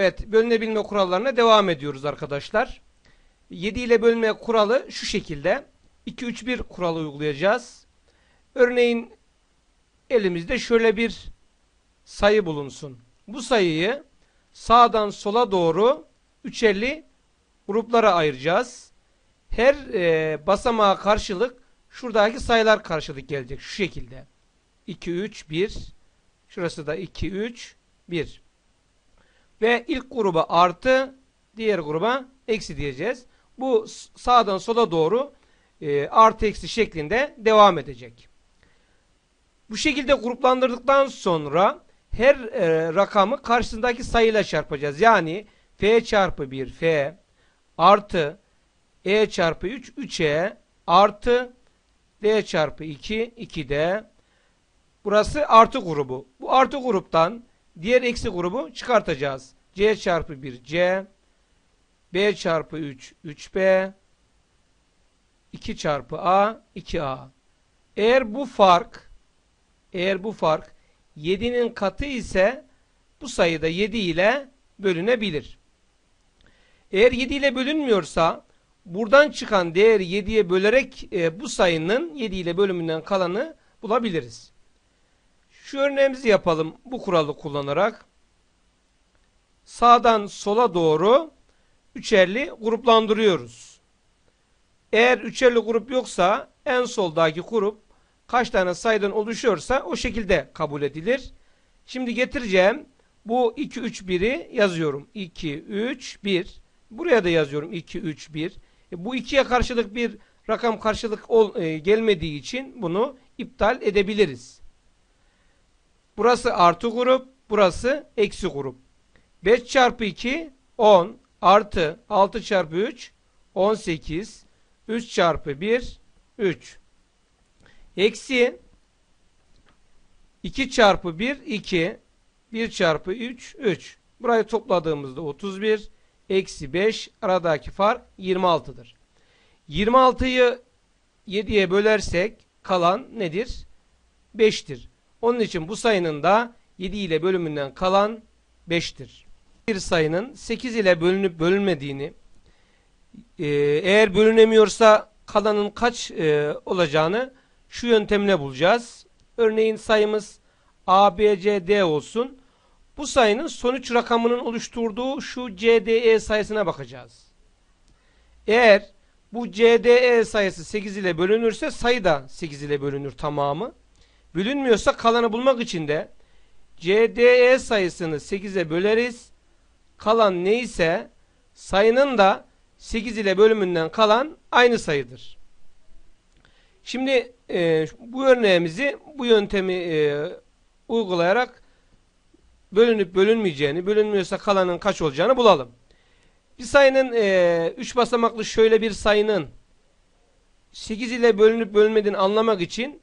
Evet, bölünebilme kurallarına devam ediyoruz arkadaşlar. 7 ile bölme kuralı şu şekilde. 2 3 1 kuralı uygulayacağız. Örneğin elimizde şöyle bir sayı bulunsun. Bu sayıyı sağdan sola doğru üçerli gruplara ayıracağız. Her e, basamağa karşılık şuradaki sayılar karşılık gelecek şu şekilde. 2 3 1 Şurası da 2 3 1. Ve ilk gruba artı, diğer gruba eksi diyeceğiz. Bu sağdan sola doğru e, artı eksi şeklinde devam edecek. Bu şekilde gruplandırdıktan sonra her e, rakamı karşısındaki sayıyla çarpacağız. Yani f çarpı 1 f artı e çarpı 3 3e artı d çarpı 2 2d burası artı grubu. Bu artı gruptan diğer eksi grubu çıkartacağız. C çarpı 1 c b çarpı 3 3b 2 çarpı a 2a eğer bu fark eğer bu fark 7'nin katı ise bu sayıda 7 ile bölünebilir. Eğer 7 ile bölünmüyorsa buradan çıkan değeri 7'ye bölerek e, bu sayının 7 ile bölümünden kalanı bulabiliriz. Şu örneğimizi yapalım bu kuralı kullanarak. Sağdan sola doğru üçerli gruplandırıyoruz. Eğer üçerli grup yoksa en soldaki grup kaç tane sayıdan oluşuyorsa o şekilde kabul edilir. Şimdi getireceğim bu 2 3 1'i yazıyorum. 2 3 1 buraya da yazıyorum 2 3 1. E, bu ikiye karşılık bir rakam karşılık ol, e, gelmediği için bunu iptal edebiliriz. Burası artı grup, burası eksi grup. 5 çarpı 2 10 artı 6 çarpı 3 18 3 çarpı 1 3 eksi 2 çarpı 1 2 1 çarpı 3 3 burayı topladığımızda 31 eksi 5 aradaki fark 26'dır. 26'yı 7'ye bölersek kalan nedir? 5'tir. Onun için bu sayının da 7 ile bölümünden kalan 5'tir. Bir sayının 8 ile bölünüp bölünmediğini e, eğer bölünemiyorsa kalanın kaç e, olacağını şu yöntemle bulacağız. Örneğin sayımız A, B, C, D olsun. Bu sayının sonuç rakamının oluşturduğu şu CDE sayısına bakacağız. Eğer bu CDE sayısı 8 ile bölünürse sayı da 8 ile bölünür tamamı. Bölünmüyorsa kalanı bulmak için de CDE sayısını 8'e böleriz. Kalan neyse sayının da 8 ile bölümünden kalan aynı sayıdır. Şimdi e, bu örneğimizi bu yöntemi e, uygulayarak bölünüp bölünmeyeceğini, bölünmüyorsa kalanın kaç olacağını bulalım. Bir sayının 3 e, üç basamaklı şöyle bir sayının 8 ile bölünüp bölünmediğini anlamak için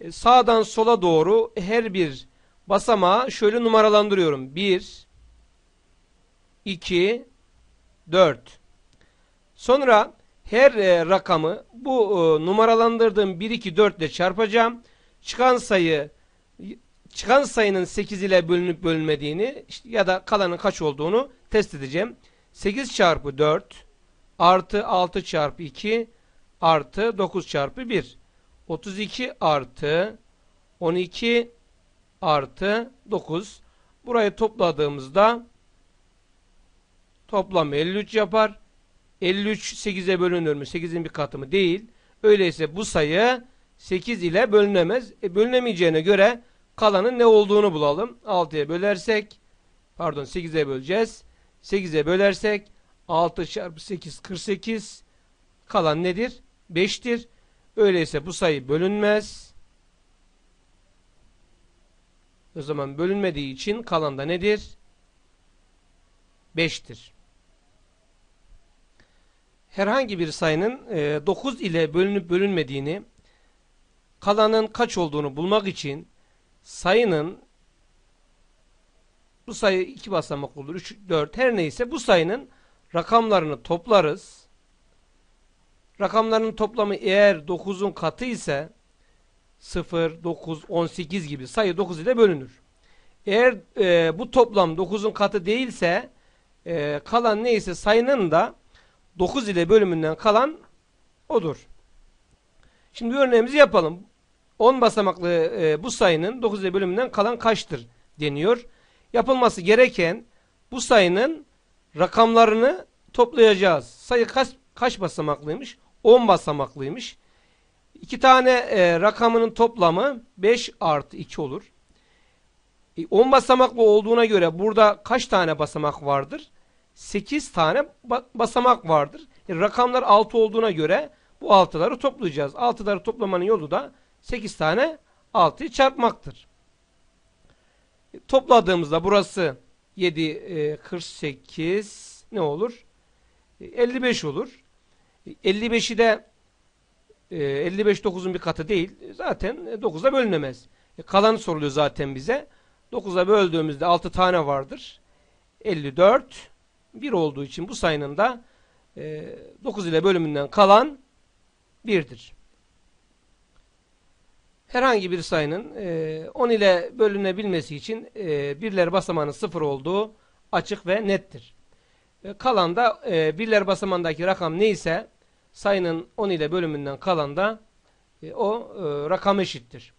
e, sağdan sola doğru her bir basamağı şöyle numaralandırıyorum. 1 2 4 Sonra her e, rakamı bu e, numaralandırdığım 1 2 4 ile çarpacağım. Çıkan sayı çıkan sayının 8 ile bölünüp bölünmediğini işte, ya da kalanın kaç olduğunu test edeceğim. 8 çarpı 4 artı 6 çarpı 2 artı 9 çarpı 1. 32 artı 12 artı 9. Burayı topladığımızda toplam 53 yapar. 53 8'e bölünür mü? 8'in bir katı mı? Değil. Öyleyse bu sayı 8 ile bölünemez. E, bölünemeyeceğine göre kalanın ne olduğunu bulalım. 6'ya bölersek pardon 8'e böleceğiz. 8'e bölersek 6 çarpı 8 48 kalan nedir? 5'tir. Öyleyse bu sayı bölünmez. O zaman bölünmediği için kalan da nedir? 5'tir. Herhangi bir sayının 9 e, ile bölünüp bölünmediğini kalanın kaç olduğunu bulmak için sayının bu sayı 2 basamak olur. 3, 4 her neyse bu sayının rakamlarını toplarız. Rakamların toplamı eğer 9'un katı ise 0, 9, 18 gibi sayı 9 ile bölünür. Eğer e, bu toplam 9'un katı değilse e, kalan neyse sayının da 9 ile bölümünden kalan odur. Şimdi örneğimizi yapalım. 10 basamaklı e, bu sayının 9 ile bölümünden kalan kaçtır deniyor. Yapılması gereken bu sayının rakamlarını toplayacağız. Sayı kaç, kaç basamaklıymış? 10 basamaklıymış. İki tane e, rakamının toplamı 5 artı 2 olur. E, 10 basamaklı olduğuna göre burada kaç tane basamak vardır? 8 tane ba basamak vardır. E, rakamlar 6 olduğuna göre bu 6'ları toplayacağız. 6'ları toplamanın yolu da 8 tane 6'yı çarpmaktır. E, topladığımızda burası 7, e, 48 ne olur? E, 55 olur. E, 55'i de e, 55 9'un bir katı değil. Zaten 9'a bölünemez. E, kalanı soruluyor zaten bize. 9'a böldüğümüzde 6 tane vardır. 54 1 olduğu için bu sayının da e, 9 ile bölümünden kalan 1'dir. Herhangi bir sayının e, 10 ile bölünebilmesi için e, birler basamağının 0 olduğu açık ve nettir. E, kalan da e, birler basamağındaki rakam neyse sayının 10 ile bölümünden kalan da e, o e, rakam eşittir.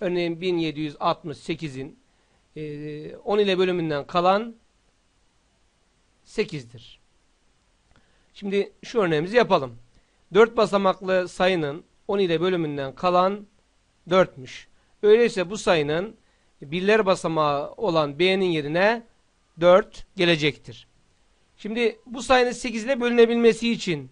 Örneğin 1768'in e, 10 ile bölümünden kalan 8'dir. Şimdi şu örneğimizi yapalım. 4 basamaklı sayının 10 ile bölümünden kalan 4'müş. Öyleyse bu sayının birler basamağı olan B'nin yerine 4 gelecektir. Şimdi bu sayının 8 ile bölünebilmesi için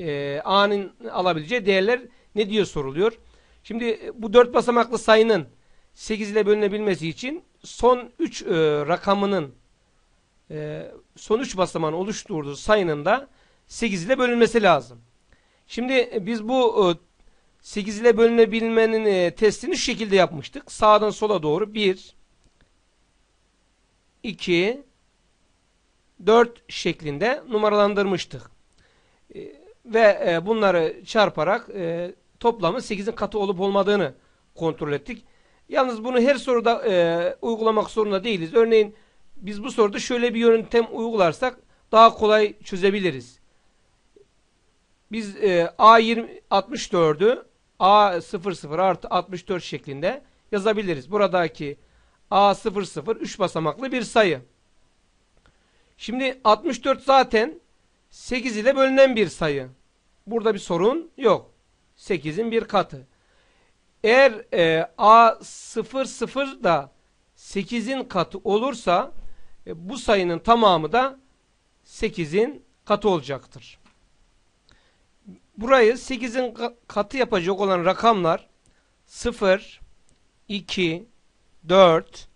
e, A'nın alabileceği değerler ne diyor soruluyor. Şimdi bu 4 basamaklı sayının 8 ile bölünebilmesi için son 3 e, rakamının e, son 3 basamağın oluşturduğu sayının da 8 ile bölünmesi lazım. Şimdi biz bu e, 8 ile bölünebilmenin e, testini şu şekilde yapmıştık. Sağdan sola doğru 1 2 4 şeklinde numaralandırmıştık. E, ve e, bunları çarparak e, toplamın 8'in katı olup olmadığını kontrol ettik. Yalnız bunu her soruda e, uygulamak zorunda değiliz. Örneğin biz bu soruda şöyle bir yöntem uygularsak daha kolay çözebiliriz. Biz e, A20 64'ü A00 artı 64 şeklinde yazabiliriz. Buradaki A00 3 basamaklı bir sayı. Şimdi 64 zaten 8 ile bölünen bir sayı. Burada bir sorun yok. 8'in bir katı. Eğer e, A00 da 8'in katı olursa e, bu sayının tamamı da 8'in katı olacaktır. Burayı 8'in katı yapacak olan rakamlar 0, 2, 4,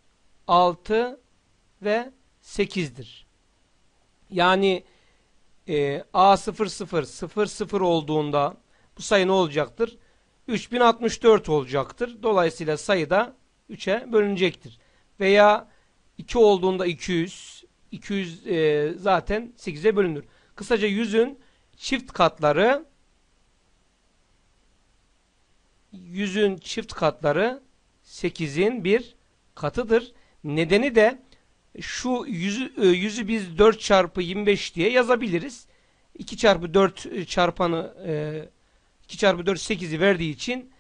6 ve 8'dir. Yani e, A00 00 olduğunda bu sayı ne olacaktır? 3064 olacaktır. Dolayısıyla sayı da 3'e bölünecektir. Veya 2 olduğunda 200, 200 e, zaten 8'e bölünür. Kısaca 100'ün çift katları 100'ün çift katları 8'in bir katıdır. Nedeni de şu 100'ü 100'ü biz 4 çarpı 25 diye yazabiliriz. 2 çarpı 4 çarpanı 2 çarpı 4 8'i verdiği için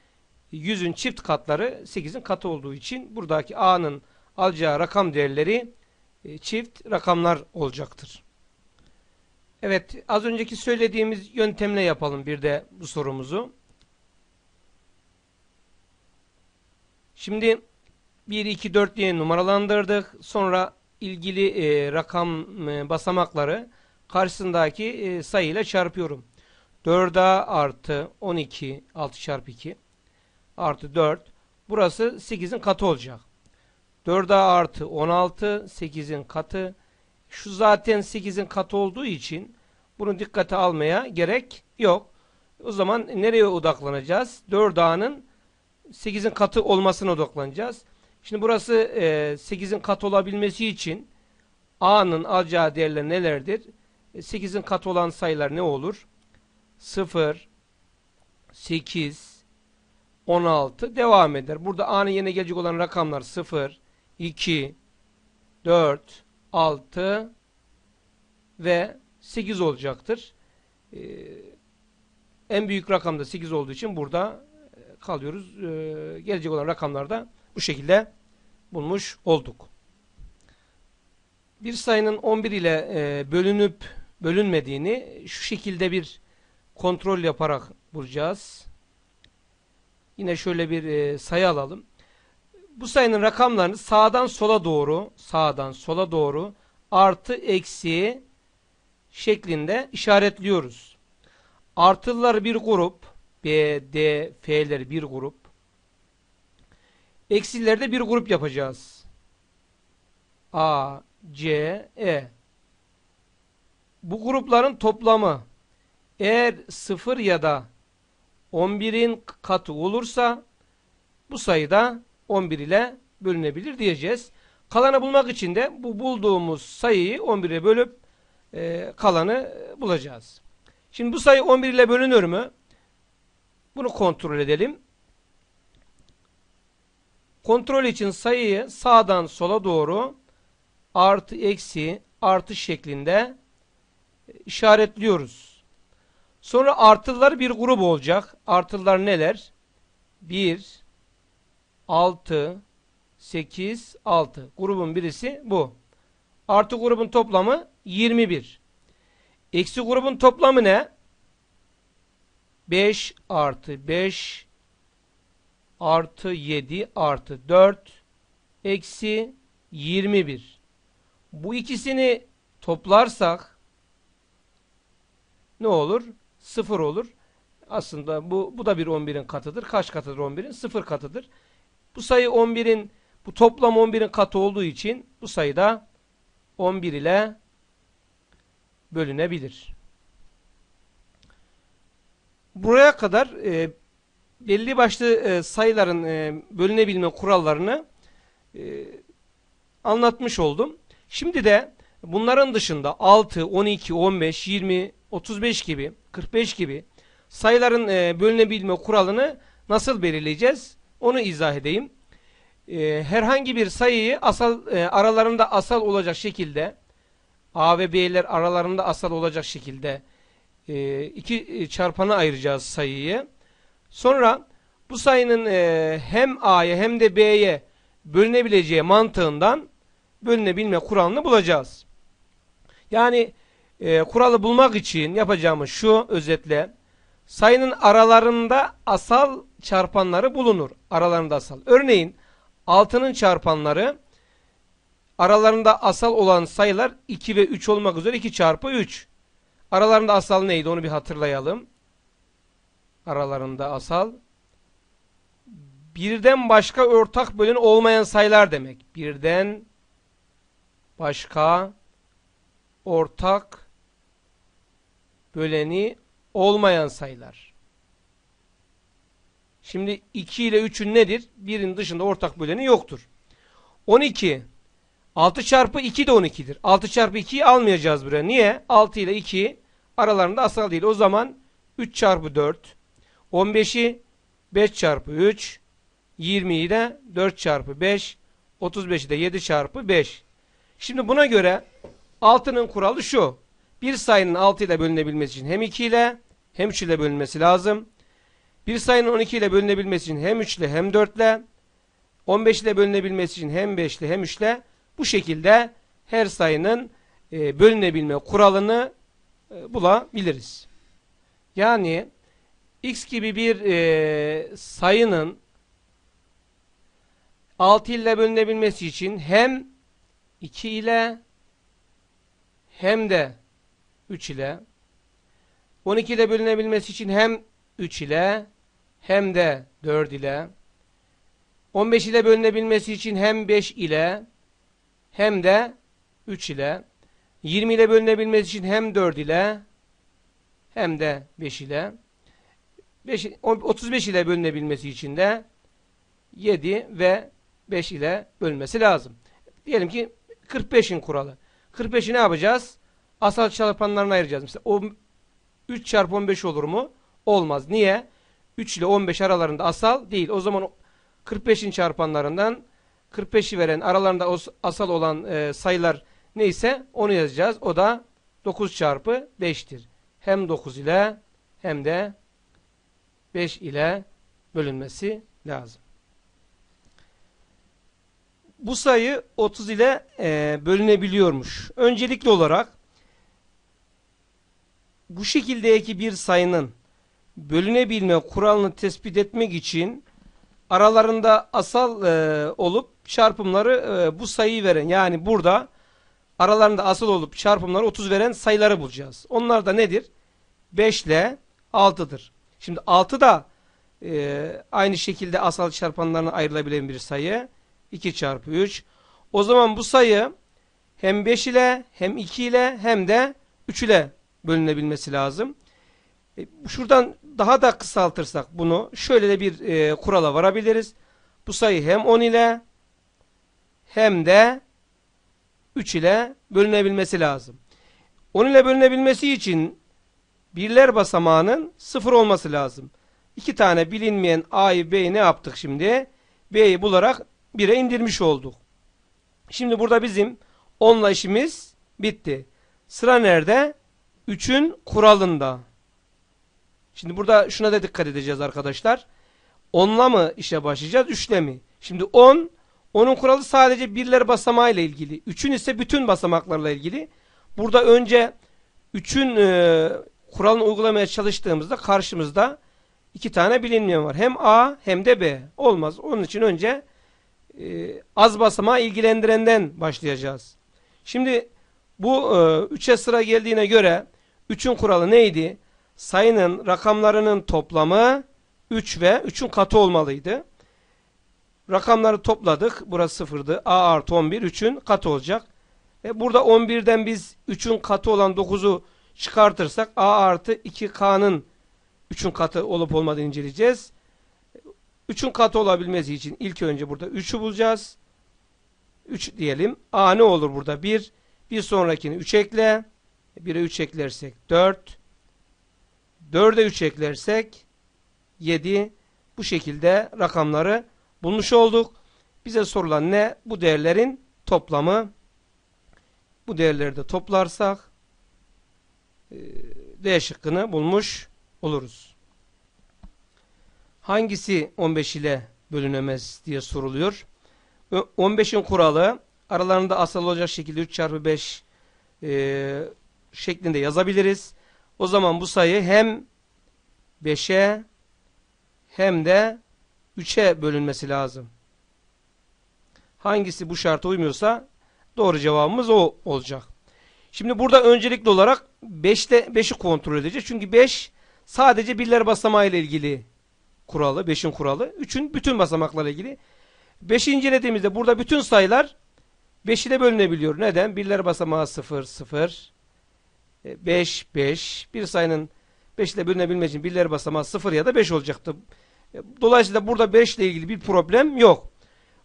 100'ün çift katları 8'in katı olduğu için buradaki A'nın alacağı rakam değerleri e, çift rakamlar olacaktır. Evet az önceki söylediğimiz yöntemle yapalım bir de bu sorumuzu. Şimdi 1, 2, 4 diye numaralandırdık. Sonra ilgili e, rakam e, basamakları karşısındaki e, sayıyla çarpıyorum. 4A artı 12 6 çarpı 2 artı 4 burası 8'in katı olacak. 4A artı 16 8'in katı şu zaten 8'in katı olduğu için bunu dikkate almaya gerek yok. O zaman nereye odaklanacağız? 4A'nın 8'in katı olmasına odaklanacağız. Şimdi burası e, 8'in katı olabilmesi için A'nın alacağı değerler nelerdir? 8'in e, katı olan sayılar ne olur? 0, 8, 16 devam eder. Burada A'nın yerine gelecek olan rakamlar 0, 2, 4, 6 ve 8 olacaktır. Ee, en büyük rakam da 8 olduğu için burada e, kalıyoruz. Ee, gelecek olan rakamlarda bu şekilde bulmuş olduk. Bir sayının 11 ile e, bölünüp bölünmediğini şu şekilde bir kontrol yaparak bulacağız. Yine şöyle bir e, sayı alalım. Bu sayının rakamlarını sağdan sola doğru, sağdan sola doğru artı eksi şeklinde işaretliyoruz. Artılılar bir grup, B, D, F'ler bir grup. Eksileri de bir grup yapacağız. A, C, E. Bu grupların toplamı eğer 0 ya da 11'in katı olursa bu sayıda 11 ile bölünebilir diyeceğiz. Kalanı bulmak için de bu bulduğumuz sayıyı 11'e bölüp e, kalanı bulacağız. Şimdi bu sayı 11 ile bölünür mü? Bunu kontrol edelim. Kontrol için sayıyı sağdan sola doğru artı eksi artı şeklinde işaretliyoruz. Sonra artılılar bir grup olacak. Artılılar neler? 1, 6, 8, 6. Grubun birisi bu. Artı grubun toplamı 21. Eksi grubun toplamı ne? 5 artı 5 artı 7 artı 4 eksi 21. Bu ikisini toplarsak ne olur? 0 olur. Aslında bu, bu da bir 11'in katıdır. Kaç katıdır 11'in? 0 katıdır. Bu sayı 11'in bu toplam 11'in katı olduğu için bu sayıda 11 ile bölünebilir. Buraya kadar e, belli başlı e, sayıların e, bölünebilme kurallarını e, anlatmış oldum. Şimdi de bunların dışında 6, 12, 15, 20, 35 gibi, 45 gibi sayıların e, bölünebilme kuralını nasıl belirleyeceğiz? Onu izah edeyim. E, herhangi bir sayıyı asal e, aralarında asal olacak şekilde A ve B'ler aralarında asal olacak şekilde e, iki çarpana ayıracağız sayıyı. Sonra bu sayının e, hem A'ya hem de B'ye bölünebileceği mantığından bölünebilme kuralını bulacağız. Yani e, kuralı bulmak için yapacağımız şu özetle sayının aralarında asal çarpanları bulunur. Aralarında asal. Örneğin 6'nın çarpanları aralarında asal olan sayılar 2 ve 3 olmak üzere 2 çarpı 3. Aralarında asal neydi onu bir hatırlayalım. Aralarında asal birden başka ortak bölün olmayan sayılar demek. Birden başka ortak böleni olmayan sayılar. Şimdi 2 ile 3'ün nedir? Birin dışında ortak böleni yoktur. 12 6 çarpı 2 de 12'dir. 6 çarpı 2'yi almayacağız buraya. Niye? 6 ile 2 aralarında asal değil. O zaman 3 çarpı 4 15'i 5 çarpı 3 20'yi de 4 çarpı 5 35'i de 7 çarpı 5. Şimdi buna göre 6'nın kuralı şu. Bir sayının 6 ile bölünebilmesi için hem 2 ile hem 3 ile bölünmesi lazım. Bir sayının 12 ile bölünebilmesi için hem 3 ile hem 4 ile 15 ile bölünebilmesi için hem 5 ile hem 3 ile bu şekilde her sayının e, bölünebilme kuralını e, bulabiliriz. Yani x gibi bir e, sayının 6 ile bölünebilmesi için hem 2 ile hem de 3 ile 12 ile bölünebilmesi için hem 3 ile hem de 4 ile 15 ile bölünebilmesi için hem 5 ile hem de 3 ile 20 ile bölünebilmesi için hem 4 ile hem de 5 ile 5, 35 ile bölünebilmesi için de 7 ve 5 ile bölünmesi lazım. Diyelim ki 45'in kuralı. 45'i ne yapacağız? Asal çarpanlarına ayıracağız. Mesela o 3 çarpı 15 olur mu? Olmaz. Niye? 3 ile 15 aralarında asal değil. O zaman 45'in çarpanlarından 45'i veren aralarında asal olan e, sayılar neyse onu yazacağız. O da 9 çarpı 5'tir. Hem 9 ile hem de 5 ile bölünmesi lazım. Bu sayı 30 ile e, bölünebiliyormuş. Öncelikli olarak bu şekildeki bir sayının bölünebilme kuralını tespit etmek için aralarında asal e, olup çarpımları e, bu sayıyı veren yani burada aralarında asal olup çarpımları 30 veren sayıları bulacağız. Onlar da nedir? 5 ile 6'dır. Şimdi 6 da e, aynı şekilde asal çarpanlarına ayrılabilen bir sayı. 2 çarpı 3. O zaman bu sayı hem 5 ile hem 2 ile hem de 3 ile bölünebilmesi lazım. E, şuradan daha da kısaltırsak bunu şöyle de bir e, kurala varabiliriz. Bu sayı hem 10 ile hem de 3 ile bölünebilmesi lazım. 10 ile bölünebilmesi için birler basamağının 0 olması lazım. İki tane bilinmeyen A'yı B'yi ne yaptık şimdi? B'yi bularak 1'e indirmiş olduk. Şimdi burada bizim 10'la işimiz bitti. Sıra nerede? 3'ün kuralında. Şimdi burada şuna da dikkat edeceğiz arkadaşlar. 10'la mı işe başlayacağız? 3'le mi? Şimdi 10, onun kuralı sadece birler basamağı ile ilgili. 3'ün ise bütün basamaklarla ilgili. Burada önce 3'ün e, kuralını uygulamaya çalıştığımızda karşımızda iki tane bilinmeyen var. Hem A hem de B. Olmaz. Onun için önce e, az basamağı ilgilendirenden başlayacağız. Şimdi bu e, 3'e sıra geldiğine göre 3'ün kuralı neydi? Sayının rakamlarının toplamı 3 ve 3'ün katı olmalıydı. Rakamları topladık. Burası 0'dı. A artı 11 3'ün katı olacak. E burada 11'den biz 3'ün katı olan 9'u çıkartırsak A artı 2K'nın 3'ün katı olup olmadığını inceleyeceğiz. 3'ün katı olabilmesi için ilk önce burada 3'ü bulacağız. 3 diyelim. A ne olur burada? 1. Bir sonrakini 3 ekle. 1'e 3 eklersek 4. 4'e 3 eklersek 7. Bu şekilde rakamları bulmuş olduk. Bize sorulan ne? Bu değerlerin toplamı. Bu değerleri de toplarsak e, D şıkkını bulmuş oluruz. Hangisi 15 ile bölünemez diye soruluyor. 15'in kuralı aralarında asal olacak şekilde 3 çarpı 5 e, şeklinde yazabiliriz. O zaman bu sayı hem 5'e hem de 3'e bölünmesi lazım. Hangisi bu şarta uymuyorsa doğru cevabımız o olacak. Şimdi burada öncelikli olarak 5'te 5'i kontrol edeceğiz. Çünkü 5 sadece birler basamağı ile ilgili kuralı, 5'in kuralı. 3'ün bütün basamaklarla ilgili. 5'i incelediğimizde burada bütün sayılar 5 ile bölünebiliyor. Neden? Birler basamağı 0, 0, 5, 5. Bir sayının 5 ile bölünebilmesi için birler basamağı 0 ya da 5 olacaktı. Dolayısıyla burada 5 ile ilgili bir problem yok.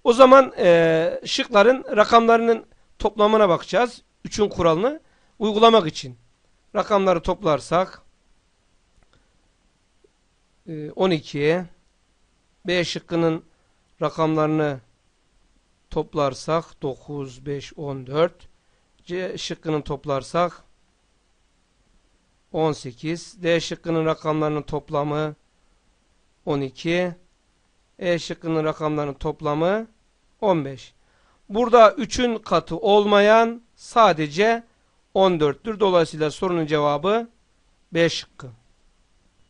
O zaman e, şıkların rakamlarının toplamına bakacağız. 3'ün kuralını uygulamak için. Rakamları toplarsak 12 B şıkkının rakamlarını toplarsak 9, 5, 14 C şıkkının toplarsak 18 D şıkkının rakamlarının toplamı 12 E şıkkının rakamlarının toplamı 15 Burada 3'ün katı olmayan sadece 14'tür. Dolayısıyla sorunun cevabı B şıkkı.